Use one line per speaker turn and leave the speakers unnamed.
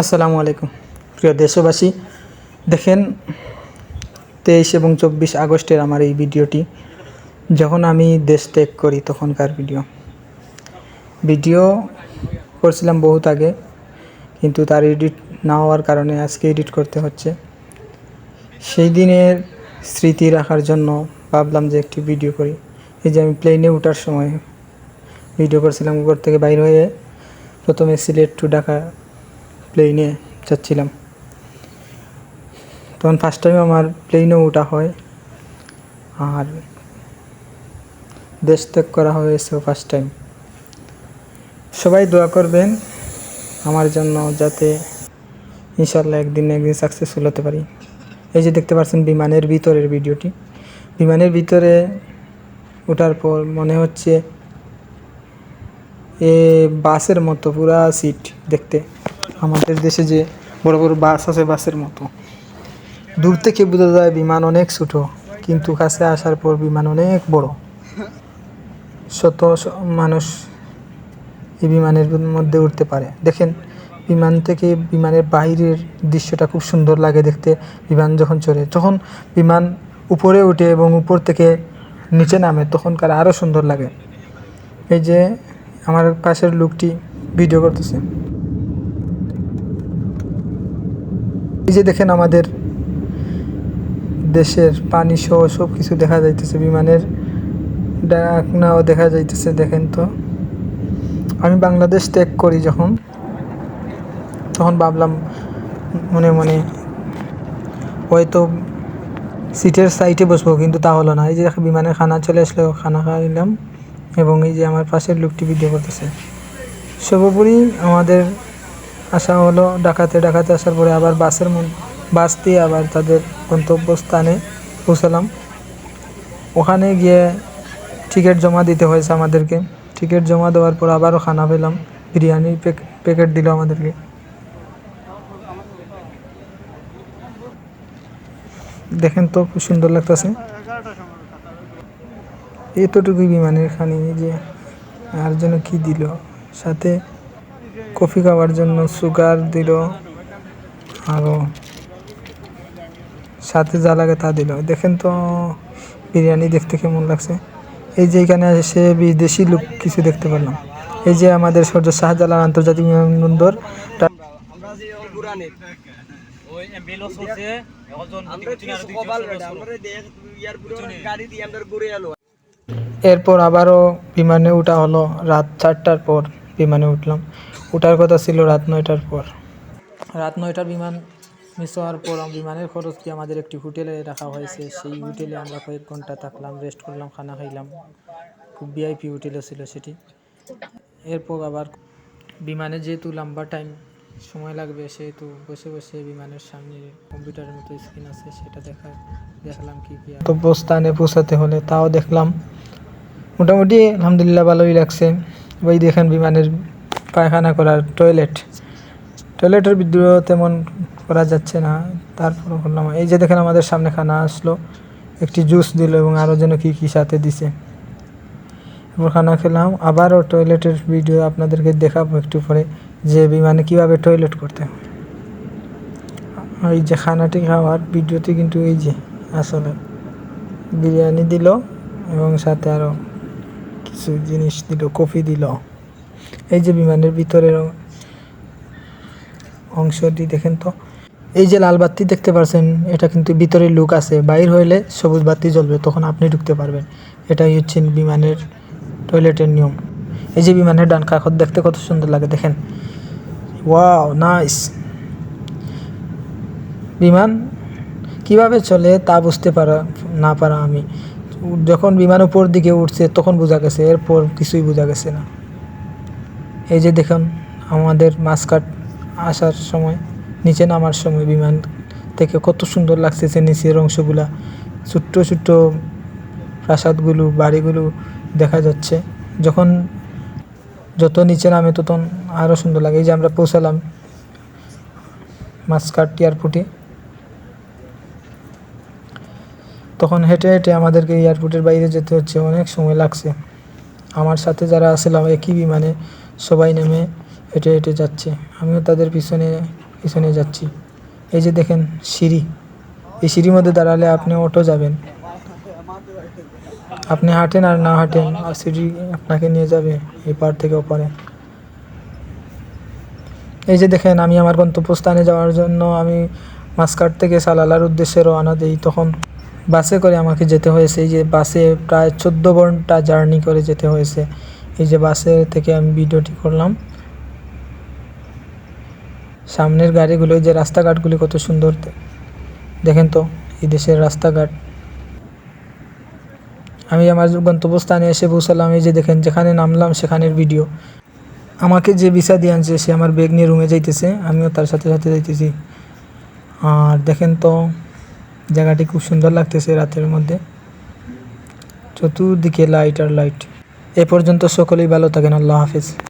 আসসালামু আলাইকুম। প্রিয় দেশবাসী, দেখেন তেইশ এবং চব্বিশ আগস্টের আমার এই ভিডিওটি। যখন আমি দেশ ত্যাগ করি, তখনকার ভিডিও। ভিডিও করছিলাম বহুত আগে, কিন্তু তার এডিট না হওয়ার কারণে আজকে এডিট করতে হচ্ছে। সেই দিনের স্মৃতি রাখার জন্য ভাবলাম যে একটি ভিডিও করি। এই যে আমি প্লেনে ওঠার সময় ভিডিও করছিলাম, উপর থেকে বাইর হয়ে প্রথমে সিলেট টু ঢাকা প্লেনে যাচ্ছিলাম। তখন ফার্স্ট টাইম আমার প্লেনেও ওঠা হয়। আর দেশ ত্যাগ করা হয়েছে ফার্স্ট টাইম সবাই দোয়া করবেন আমার জন্য যাতে ইনশাল্লাহ একদিন একদিন সাকসেসফুল হতে পারি। এই যে দেখতে পাচ্ছেন বিমানের ভিতরের ভিডিওটি। বিমানের ভিতরে ওঠার পর মনে হচ্ছে এ বাসের মতো পুরা সিট দেখতে। আমাদের দেশে যে বড় বড় বাস আছে বাসের মতো। দূর থেকে বোঝা যায় বিমান অনেক ছোটো, কিন্তু কাছে আসার পর বিমান অনেক বড়। শত মানুষ এই বিমানের মধ্যে উঠতে পারে। দেখেন, বিমান থেকে বিমানের বাইরের দৃশ্যটা খুব সুন্দর লাগে দেখতে, বিমান যখন চড়ে যখন বিমান উপরে ওঠে এবং উপর থেকে নিচে নামে, তখনকার আরও সুন্দর লাগে। এই যে আমার পাশের লোকটি ভিডিও করতেছে। এই যে দেখেন আমাদের দেশের পানি সহ সব কিছু দেখা যাইতেছে, বিমানের ডাকনাও দেখা যাইতেছে, দেখেন তো। আমি বাংলাদেশ ত্যাগ করি যখন, তখন ভাবলাম মনে মনে হয়তো সিটের সাইডে বসবো, কিন্তু তা হলো না। এই যে বিমানের খানা চলে আসলো, খানা খাইলাম এবং এই যে আমার পাশের লোকটি ভিডিও করতেছে। সর্বোপরি আমাদের আসা হলো ডাকাতে ডাকাতে আসার পরে আবার বাসের বাস দিয়ে আবার তাদের গন্তব্যস্থানে পৌঁছালাম। ওখানে গিয়ে টিকিট জমা দিতে হয়েছে আমাদেরকে। টিকিট জমা দেওয়ার পর আবারও খানা পেলাম। বিরিয়ানি প্যাকেট দিল আমাদেরকে। দেখেন তো খুব সুন্দর লাগতেছে। এতটুকুই বিমানের খানি যে আর যেন কি দিল। সাথে কফি খাওয়ার জন্য সুগার দিল আরও সাথে যা লাগে তা দিল। দেখেন তো, বিরিয়ানি দেখতে কেমন লাগছে। এই যে এখানে সে বিদেশি লোক কিছু দেখতে পেলাম। এই যে আমাদের সূর্য শাহজালাল আন্তর্জাতিক বিমানবন্দর এরপর আবারও বিমানে ওঠা হলো। রাত চারটার পর বিমানে উঠলাম। ওঠার কথা ছিল রাত নয়টার পর। রাত নয়টার বিমান মিস হওয়ার পর বিমানের খরচ দিয়ে আমাদের একটি হোটেলে রাখা হয়েছে? সেই হোটেলে আমরা কয়েক ঘণ্টা থাকলাম রেস্ট করলাম খানা খাইলাম। খুব ভিআইপি হোটেলও ছিল সেটি। এরপর আবার বিমানে যেহেতু লম্বা টাইম সময় লাগবে সেহেতু বসে বসে বিমানের সামনে কম্পিউটারের মতো স্ক্রিন আছে সেটা দেখা দেখলাম কি কি গন্তব্যস্থানে পৌঁছাতে হলে তাও দেখলাম। মোটামুটি আলহামদুলিল্লাহ ভালোই লাগছে। ওই দেখেন বিমানের পায়খানা করার টয়লেট টয়লেটের ভিডিও তেমন করা যাচ্ছে না তারপর করলাম। এই যে দেখেন আমাদের সামনে খানা আসলো, একটি জুস দিল এবং আরও যেন কী কী সাথে দিছে। এরপর খানা খেলাম, আবারও টয়লেটের ভিডিও আপনাদেরকে দেখাবো একটু পরে, যে বিমানে কীভাবে টয়লেট করতে এই যে খানাটি খাওয়ার ভিডিওতে কিন্তু এই যে, আসলে। বিরিয়ানি দিল এবং সাথে আরও কিছু জিনিস দিল, কফি দিল। এই যে বিমানের ভিতরের অংশটি দেখেন তো। এই যে লাল বাতি দেখতে পাচ্ছেন এটা কিন্তু ভিতরে লুক আছে। বাইর হইলে সবুজ বাতি জ্বলবে, তখন আপনি ঢুকতে পারবেন। এটাই হচ্ছে বিমানের টয়লেটের নিয়ম। এই যে বিমানের ডান কাকত দেখতে কত সুন্দর লাগে, দেখেন। Wow, nice. বিমান কীভাবে চলে তা বুঝতে পারা, না পারা আমি। যখন বিমান উপর দিকে উঠছে, তখন বোঝা গেছে, এরপর কিছুই বোঝা গেছে না। এই যে দেখুন, আমাদের মাসকাট আসার সময়, নিচে নামার সময় বিমান থেকে কত সুন্দর লাগতেছে নিচের অংশগুলা, ছোট্ট ছোট্ট প্রাসাদগুলো, বাড়িগুলো দেখা যাচ্ছে। যখন যত নিচে নামে তখন আরও সুন্দর লাগে। এই যে আমরা পৌঁছালাম মাসকাট এয়ারপোর্টে। তখন হেঁটে হেঁটে আমাদেরকে এয়ারপোর্টের বাইরে যেতে হচ্ছে, অনেক সময় লাগছে। আমার সাথে যারা আসছিলাম একই বিমানে সবাই নেমে হেঁটে হেঁটে যাচ্ছে। আমিও তাদের পিছনে পিছনে যাচ্ছি। এই যে দেখেন সিঁড়ি। এই সিঁড়ির মধ্যে দাঁড়ালে আপনি অটো যাবেন। আপনি হাঁটেন আর না হাঁটেন, আর সিঁড়ি আপনাকে নিয়ে যাবে এই পার থেকে ওপারে। এই যে দেখেন, আমি আমার গন্তব্যস্থানে যাওয়ার জন্য আমি মাসকাট থেকে সালালার উদ্দেশ্যে রওনা দিই। তখন বাসে করে আমাকে যেতে হয়েছে। এই যে বাসে প্রায় চোদ্দ ঘণ্টা জার্নি করে যেতে হয়েছে। এই যে বাসে থেকে আমি ভিডিওটি করলাম। সামনের গাড়িগুলো যে রাস্তাঘাটগুলি কত সুন্দর। দেখেন তো, এই দেশের রাস্তাঘাট। আমি আমার গন্তব্যস্থানে এসে পৌঁছালাম। এই যে দেখেন, যেখানে নামলাম সেখানের ভিডিও। আমাকে যে ভিসা দিয়ে আনছে, সে আমার ব্যাগ নিয়ে রুমে যাইতেছে। আমিও তার সাথে সাথে যাইতেছি। আর দেখেন তো, জায়গাটি খুব সুন্দর লাগতেছে রাতের মধ্যে। চতুর্দিকে লাইট আর লাইট এ পর্যন্ত সকলেই ভালো থাকেন আল্লাহ হাফিজ।